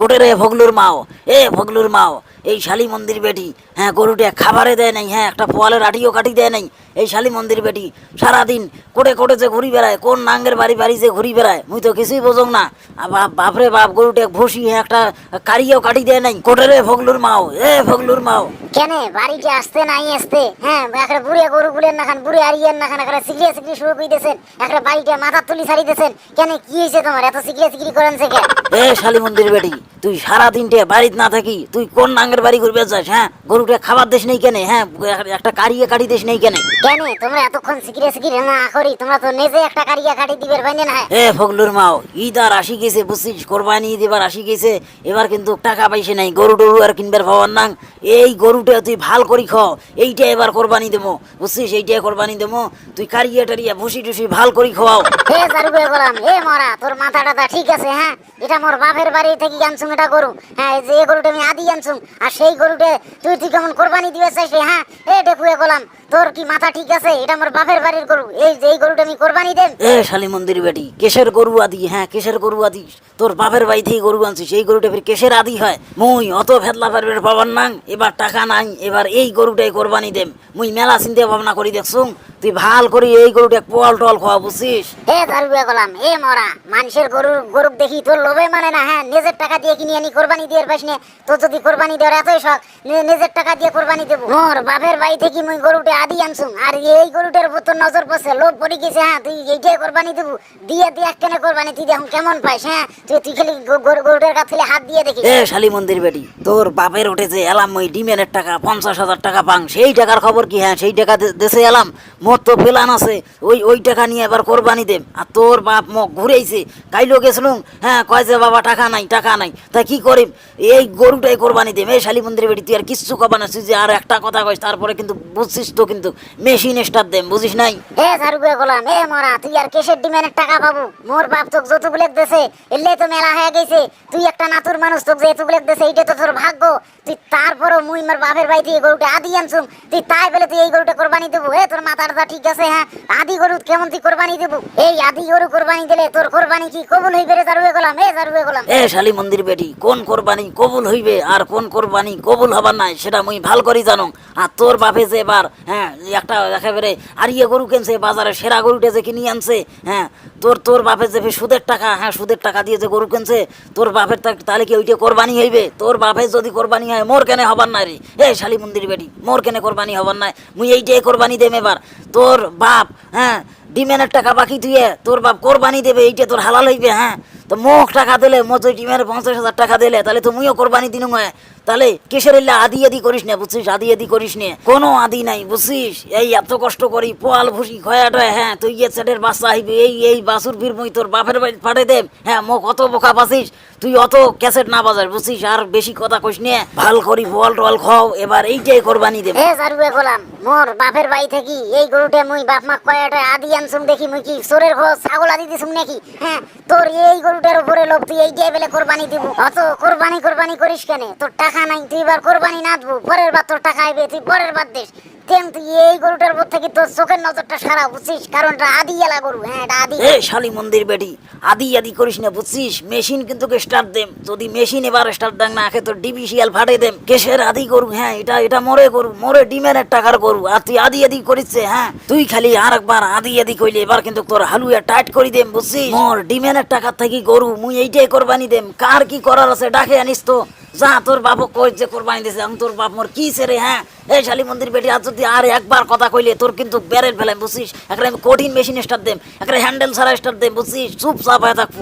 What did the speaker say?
কোটে রে ভগলুর মাও, এ ভগলুর মাও, এই শালি মন্দির বেটি হ্যাঁ গরুটা খাবারে দেয় নাই হ্যাঁ একটা পোয়ালের আটিও কাটি দেয় নাই এই শালি মন্দির বেটি সারাদিন কোটে কোটে যে ঘুরি বেড়ায় কোন নাঙ্গের বাড়ি বাড়ি যে ঘুরি বেড়ায় মুই তো কিছুই বোঝং না। বাপ বাপরে বাপ গরুটা ভসি একটা কারিও কাটি দেয় নাই কোটে রে ভগলুর মাও এ ভগলুর মাও। কেন বাড়িতে আসতে নাই আসতে? হ্যাঁ একটা বুড়ে গরু গুলেন না খান বুড়ে আরিয়েন না খান একটা সিগড়ে সিগড়ি শুরু করে দিয়েছেন একটা বাড়িতে মাথার তুলি ছাড়ি দিয়েছেন কেন কি হয়েছে তোমার? এত সিগড়ে সিগড়ি করেন সে কেন? এ শালি মন্দির বেটি তুই সারা দিনটে বাড়িতে না থাকি তুই কোন নাঙ্গের বাড়ি ঘুরবে যাস হ্যাঁ? গরুটা খাবার দেশ নেই কেনে হ্যাঁ? একটা কারিয়ে কাটি দেশ নেই কেনে। কেন তোমরা এতক্ষণ সিগড়ে সিগড়ি না করি, তোমরা তো নিজে একটা কারিয়া কাটি দিবের বাইনে না। এ ফগলুর মাও ঈদ আর আসি গেছে, বুঝছিস? কোরবানি ঈদ এবার আসি গেছে, এবার কিন্তু টাকা পাইছে নাই, গরু টরু আর কিনবার পাওয়ার নাং। এই গরুটা তুই ভালো করি খ এইটা এবার কোরবানি দেবো। বুঝছিস? এইটা কোরবানি দেবো। তুই কারিয়া টারিয়া ভুসি টুসি ভালো করি খাওয়াও হে জারুবে বললাম হে মরা তোর মাথা টাথা ঠিক আছে হ্যাঁ? এটা মোর বাপের বাড়ি থেকে আনছুম এটা গরু। হ্যাঁ এই যে এই গরুটা আমি আদি আনছুম আর সেই গরুটা তুই তুই কেমন কোরবানি দিবে চাইছি হ্যাঁ? এ ডেকুয়ে বললাম তোর কি মাথা ঠিক আছে? এটা মোর বাপের বাড়ির গরু। এই যে এই গরুটা আমি কোরবানি দেব এ শালি মন্দির বেটি কেশের গরু আদি হ্যাঁ কেশের গরু আদি। তোর বাপের বাড়ি থেকে গরু আনছিস এই গরুটা ফির কেশের আদি হয়। মুই অত ভেদলা পারবে পাবার নাং। এবার টাকা নাই এবার এই গরুটাই কোরবানি দেম। মুই মেলা চিন্তা ভাবনা করি দেখছুম তুই ভালো করি এই গরুটা পোয়াল টোয়াল খাওয়া বুঝছিস? হে জারুবে বললাম হে মরা মানুষের গরু গরু দেখি তোর লোভে মানে না হ্যাঁ নিজের টাকা দিয়ে কিনে আনি কোরবানি দিয়ে পাস নে। তোর যদি কোরবানি দেওয়ার এতই শখ নিজের টাকা দিয়ে কোরবানি দেবো। মোর বাপের বাড়ি থেকে মুই গরুটা আদি আনছুম আর এই গরুটার উপর তোর নজর পড়ছে লোভ পড়ে গেছে হ্যাঁ তুই এইটাই কোরবানি দেবো। দিয়ে দিয়ে কেনে কোরবানি তুই দেখুন কেমন পাইস হ্যাঁ তুই তুই খালি গরু গরুটার কাছ হাত দিয়ে দেখি এ শালি মন্দির বেটি তোর বাপের উঠেছে এলাম ওই ডিমের টাকা পঞ্চাশ হাজার টাকা পাং সেই টাকার খবর কি হ্যাঁ সেই টাকা দেশে এলাম? মোর তো প্লান আছে, ওই ওই টাকা নিয়ে এবার কোরবানি দেব। আর তোর বাপ মোক ঘুরেইছে, কাইলো গেছিলুম হ্যাঁ কয় যে, বাবা, টাকা নাই টাকা নাই, তা কি করিম? এই গরুটাই কোরবানি দেব এই শালি মন্দির বেটি, তুই আর কিচ্ছু কবা না, তুই যে আর একটা কথা কইস, তারপরে কিন্তু বুঝছিস তো কিন্তু, মেশিন স্টার দেম, বুঝিস নাই? হে ঝাড়ুবে গোলাম, হে মরা, তুই আর কেসের ডিমান্ডের টাকা পাবো? মোর বাপ তোক যতগুলো দেশে এলে তো মেলা হয়ে গেছে। তুই একটা নাতুর মানুষ, তোক যেতুগুলো দেশে এইটা তো তোর ভাগ্য। তুই তারপরও মুই মার বাপের বাড়ি এই গরুটা আদি আনছুম, তুই তাই বলে তুই এই গরুটা কোরবানি দেবো। হে তোর মাথার দা ঠিক আছে হ্যাঁ। আদি গরু কেমন তুই কোরবানি দেব? এই আদি গরু কোরবানি দিলে তোর কোরবানি কি কবুল হইবে রে ঝাড়ুবে গলাম? এ ঝাড়ুবে গলাম। এ শালি মন্দির বেটি, কোন কোরবানি কবুল হইবে আর কোন কোরবানি কবুল হবার নাই, সেটা মুই ভালো করি জানো। আর তোর বাপে যে এবার হ্যাঁ একটা একেবারে আরিয়ে গরু কিনছে, বাজারে সেরা গরুটা যে কিনে আনছে হ্যাঁ তোর তোর বাপের যে সুদের টাকা হ্যাঁ সুদের টাকা দিয়ে যে গরু কিনছে, তোর বাপের তাহলে কি ওইটা কোরবানি হইবে? তোর বাপের যদি কোরবানি হয়, মোর কেনে হবার নাই রে? এ শালি মন্দির বেটি, মোর কেনে কোরবানি হবার নাই? মুই এইটাই কোরবানি দেম এবার। তোর বাপ হ্যাঁ ডিমেনের টাকা বাকি তুইয়ে তোর বাপ কোরবানি দেবে, এইটা তোর হালাল হইবে হ্যাঁ? তো মুখ টাকা দিলে মো তুই ডিমের পঞ্চাশ হাজার টাকা দিলে, তাহলে তো মুইও কোরবানি দিনু হয় তাহলে কিসের এলে আদি আদি করিস না, বুঝছিস? আদি আদি করিস নে। কোনো আদি নাই, বুঝছিস? এই এত কষ্ট করি, পোয়াল ভুসি খয়া টয়া হ্যাঁ তুই ইয়ে ছেলের বাচ্চা হইবি এই এই বাসুর ফির মুই তোর বাপের বাড়ি পাঠে দেব। হ্যাঁ মোক অত বোকা পাসিস, তুই অত ক্যাসেট না বাজাস বুঝছিস? আর বেশি কথা কইস নে, ভালো করি পোয়াল টোয়াল খাও, এবার এইটাই কোরবানি দেব। হে জারুবে গোলাম, মোর বাপের বাড়ি থেকে এই গরুটা মুই বাপ মা কয়াটা আদি আনছুম দেখি, মুই কি সোরের ঘর ছাগল আদি দিছুম নাকি? হ্যাঁ তোর এই গরুটার উপরে লোক তুই এই দিয়ে বেলে কোরবানি দিব। অত কোরবানি কোরবানি করিস কেন? তোর টাকা তুই কোরবানি পরের বার তোর টাকা আইবে, তুই পরের বার এই গরুটার উপর থেকে তোর চোখের নজরটা সারা, বুঝছিস? আদি এলা গরু হ্যাঁ এটা আদি। এ শালি মন্দির বেটি, আদি আদি করিস না, বুঝছিস? মেশিন কিন্তু স্টার্ট দেম। যদি মেশিন এবার স্টার্ট দেন না তোর ফাটে দেম। আদি করু হ্যাঁ এটা এটা মরে করু মরে ডিমের টাকার করু আর তুই আদি আদি করিচ্ছে হ্যাঁ তুই খালি আর একবার আদি আদি কইলে এবার কিন্তু তোর হালুয়া টাইট করি দেম, বুঝছিস? মোর ডিমের টাকার থেকে গরু, মুই এইটাই কোরবানি দেম। কার কি করার আছে, ডাকে আনিস তো। যা, তোর বাপ কই কোরবানি দিছে? আমি তোর বাপ মোর কি ছেড়ে হ্যাঁ? এই শালি মন্দির বেটি, আর যদি আর একবার কথা কইলে, তোর কিন্তু বেরের ফেলায় বুঝছিস? একটা আমি কঠিন মেশিন স্টার দেম। একটা হ্যান্ডেল ছাড়া স্টার দেম, বুঝছিস? চুপ চাপ হয়ে থাকব।